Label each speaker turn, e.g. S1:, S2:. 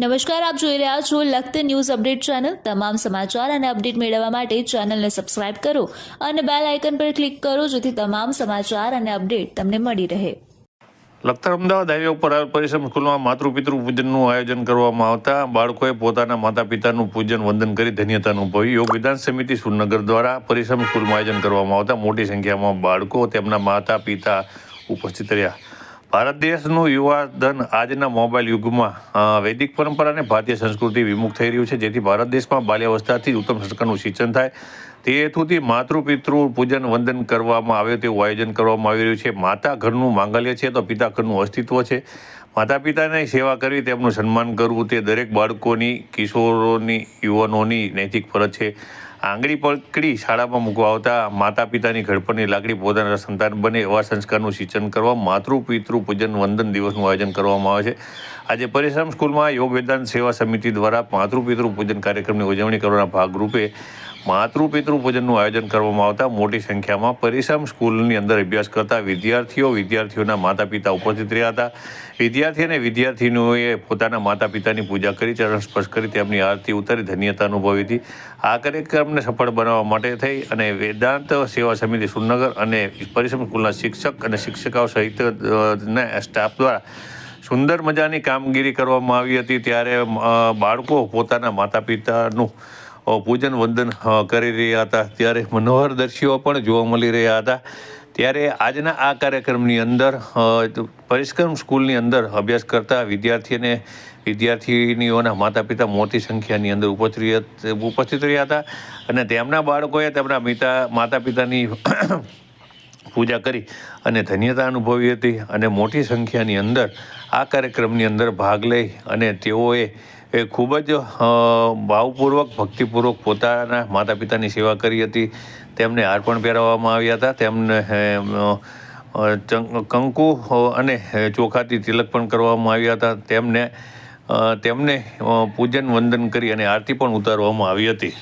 S1: નમસ્કાર, આપ જોઈ રહ્યા છો લખત ન્યૂઝ અપડેટ ચેનલ. તમામ સમાચાર અને અપડેટ મેળવવા માટે ચેનલને સબસ્ક્રાઇબ કરો અને બેલ આઇકન પર ક્લિક કરો જેથી તમામ સમાચાર અને અપડેટ તમને મળી રહે.
S2: લખતર અમદાવાદ હાઈવે ઉપર આવેલ સ્કૂલમાં માતૃપિતૃ પૂજનનું આયોજન કરવામાં આવતા બાળકોએ પોતાના માતા પિતાનું પૂજન, વંદન કરી ધન્યતા અનુભવી. યોગ વિધાન સમિતિ સુરનગર દ્વારા પરિશ્રમ સ્કૂલમાં આયોજન કરવામાં આવતા મોટી સંખ્યામાં બાળકો તેમના માતા પિતા ઉપસ્થિત રહ્યા. ભારત દેશનું યુવાધન આજના મોબાઈલ યુગમાં વૈદિક પરંપરા અને ભારતીય સંસ્કૃતિ વિમુખ થઈ રહ્યું છે, જેથી ભારત દેશમાં બાલ્યાવસ્થાથી ઉત્તમ સંસ્કારનું સિંચન થાય. તે હેતુથી માતૃ પિતૃ પૂજન વંદન કરવામાં આવે તેવું આયોજન કરવામાં આવી રહ્યું છે. માતા ઘરનું માંગલ્ય છે, તો પિતા ઘરનું અસ્તિત્વ છે. માતા પિતાની સેવા કરવી, તેમનું સન્માન કરવું, તે દરેક બાળકોની, કિશોરોની, યુવાનોની નૈતિક ફરજ છે. આંગળી પકડી શાળામાં મૂકવા આવતા માતા પિતાની ઘડપણની લાગણી પોતાના સંતાન બને એવા સંસ્કારનું સિંચન કરવા માતૃ પિતૃ પૂજન વંદન દિવસનું આયોજન કરવામાં આવે છે. આજે પરિશ્રમ સ્કૂલમાં યોગ વેદાંત સેવા સમિતિ દ્વારા માતૃ પિતૃ પૂજન કાર્યક્રમની ઉજવણી કરવાના ભાગરૂપે માતૃ પિતૃ પૂજનનું આયોજન કરવામાં આવતા મોટી સંખ્યામાં પરિશ્રમ સ્કૂલની અંદર અભ્યાસ કરતા વિદ્યાર્થીઓ, વિદ્યાર્થીઓના માતા પિતા ઉપસ્થિત રહ્યા હતા. વિદ્યાર્થી અને વિદ્યાર્થીનીઓએ પોતાના માતા પિતાની પૂજા કરી, ચરણ સ્પર્શ કરી, તેમની આરતી ઉતારી, ધન્યતા અનુભવી હતી. આ કાર્યક્રમને સફળ બનાવવા માટે થઈ અને વેદાંત સેવા સમિતિ સુરનગર અને પરિશ્રમ સ્કૂલના શિક્ષક અને શિક્ષિકાઓ સહિત સ્ટાફ દ્વારા સુંદર મજાની કામગીરી કરવામાં આવી હતી. ત્યારે બાળકો પોતાના માતા પિતાનું પૂજન વંદન કરી રહ્યા હતા. ત્યારે મનોહર દર્શીઓ પણ જોવા મળી રહ્યા હતા. ત્યારે આજના આ કાર્યક્રમની અંદર પરિશ્રમ સ્કૂલની અંદર અભ્યાસ કરતા વિદ્યાર્થીને વિદ્યાર્થીનીઓના માતા પિતા મોટી સંખ્યાની અંદર ઉપસ્થિત ઉપસ્થિત રહ્યા હતા. અને તેમના બાળકોએ તેમના પિતા માતા પિતાની પૂજા કરી અને ધન્યતા અનુભવી હતી અને મોટી સંખ્યાની અંદર આ કાર્યક્રમની અંદર ભાગ લઈ અને તેઓએ એ ખૂબ જ ભાવપૂર્વક, ભક્તિપૂર્વક પોતાના માતા પિતાની સેવા કરી હતી. તેમને અર્પણ પહેરાવવામાં આવ્યા હતા. તેમને કંકુ અને ચોખાથી તિલક પણ કરવામાં આવ્યા હતા. તેમને તેમને પૂજન વંદન કરી અને આરતી પણ ઉતારવામાં આવી હતી.